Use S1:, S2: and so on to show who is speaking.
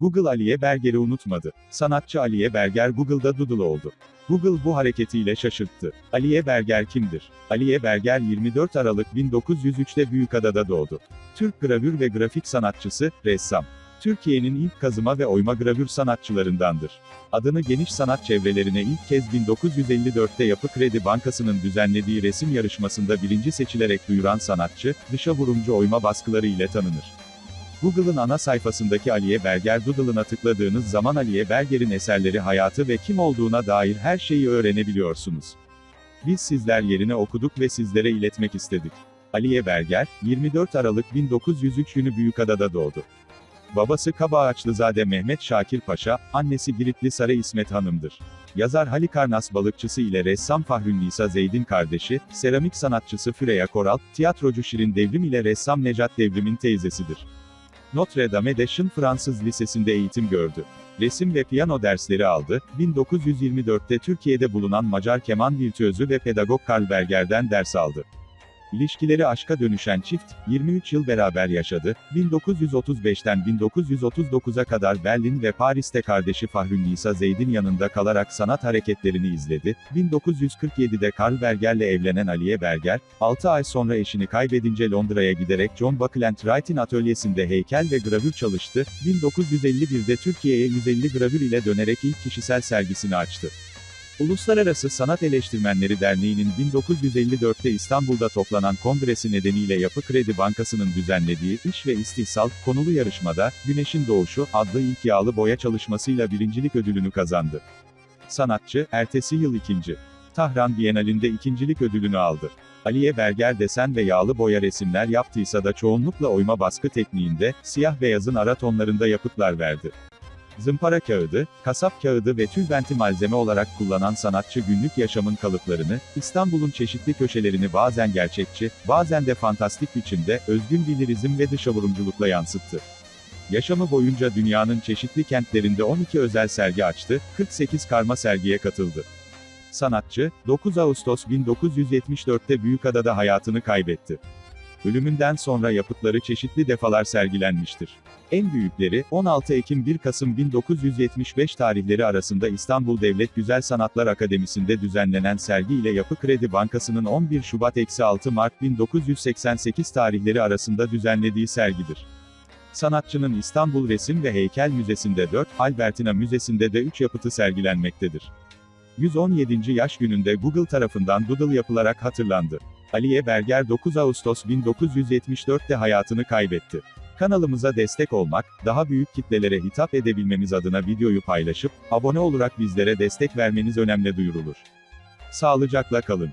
S1: Google Aliye Berger'i unutmadı. Sanatçı Aliye Berger Google'da Doodle oldu. Google bu hareketiyle şaşırttı. Aliye Berger kimdir? Aliye Berger 24 Aralık 1903'te Büyükada'da doğdu. Türk gravür ve grafik sanatçısı, ressam. Türkiye'nin ilk kazıma ve oyma gravür sanatçılarındandır. Adını geniş sanat çevrelerine ilk kez 1954'te Yapı Kredi Bankası'nın düzenlediği resim yarışmasında birinci seçilerek duyuran sanatçı, dışa vurumcu oyma baskıları ile tanınır. Google'ın ana sayfasındaki Aliye Berger Doodle'ına tıkladığınız zaman Aliye Berger'in eserleri hayatı ve kim olduğuna dair her şeyi öğrenebiliyorsunuz. Biz sizler yerine okuduk ve sizlere iletmek istedik. Aliye Berger, 24 Aralık 1903 günü Büyükada'da doğdu. Babası Kabaağaçlızade Mehmet Şakir Paşa, annesi Giritli Sarı İsmet Hanım'dır. Yazar Halikarnas balıkçısı ile ressam Fahrünnisa Zeyd'in kardeşi, seramik sanatçısı Füreya Koral, tiyatrocu Şirin Devrim ile ressam Necat Devrim'in teyzesidir. Notre Dame de Chine Fransız Lisesi'nde eğitim gördü. Resim ve piyano dersleri aldı. 1924'te Türkiye'de bulunan Macar keman virtüözü ve pedagog Karl Berger'den ders aldı. İlişkileri aşka dönüşen çift, 23 yıl beraber yaşadı. 1935'ten 1939'a kadar Berlin ve Paris'te kardeşi Fahrünnisa Zeyd'in yanında kalarak sanat hareketlerini izledi. 1947'de Karl Berger'le evlenen Aliye Berger, 6 ay sonra eşini kaybedince Londra'ya giderek John Buckland Wright'in atölyesinde heykel ve gravür çalıştı. 1951'de Türkiye'ye 150 gravür ile dönerek ilk kişisel sergisini açtı. Uluslararası Sanat Eleştirmenleri Derneği'nin 1954'te İstanbul'da toplanan kongresi nedeniyle Yapı Kredi Bankası'nın düzenlediği İş ve İstihsal konulu yarışmada Güneşin Doğuşu adlı ilk yağlı boya çalışmasıyla birincilik ödülünü kazandı. Sanatçı, ertesi yıl ikinci. Tahran Bienalinde ikincilik ödülünü aldı. Aliye Berger desen ve yağlı boya resimler yaptıysa da çoğunlukla oyma baskı tekniğinde, siyah beyazın ara tonlarında yapıtlar verdi. Zımpara kağıdı, kasap kağıdı ve tülbenti malzeme olarak kullanan sanatçı günlük yaşamın kalıplarını, İstanbul'un çeşitli köşelerini bazen gerçekçi, bazen de fantastik biçimde, özgün bir lirizm ve dışavurumculukla yansıttı. Yaşamı boyunca dünyanın çeşitli kentlerinde 12 özel sergi açtı, 48 karma sergiye katıldı. Sanatçı, 9 Ağustos 1974'te Büyükada'da hayatını kaybetti. Ölümünden sonra yapıtları çeşitli defalar sergilenmiştir. En büyükleri, 16 Ekim 1 Kasım 1975 tarihleri arasında İstanbul Devlet Güzel Sanatlar Akademisi'nde düzenlenen sergi ile Yapı Kredi Bankası'nın 11 Şubat-6 Mart 1988 tarihleri arasında düzenlediği sergidir. Sanatçının İstanbul Resim ve Heykel Müzesi'nde 4, Albertina Müzesi'nde de 3 yapıtı sergilenmektedir. 117. yaş gününde Google tarafından Doodle yapılarak hatırlandı. Aliye Berger 9 Ağustos 1974'te hayatını kaybetti. Kanalımıza destek olmak, daha büyük kitlelere hitap edebilmemiz adına videoyu paylaşıp, abone olarak bizlere destek vermeniz önemli duyurulur. Sağlıcakla kalın.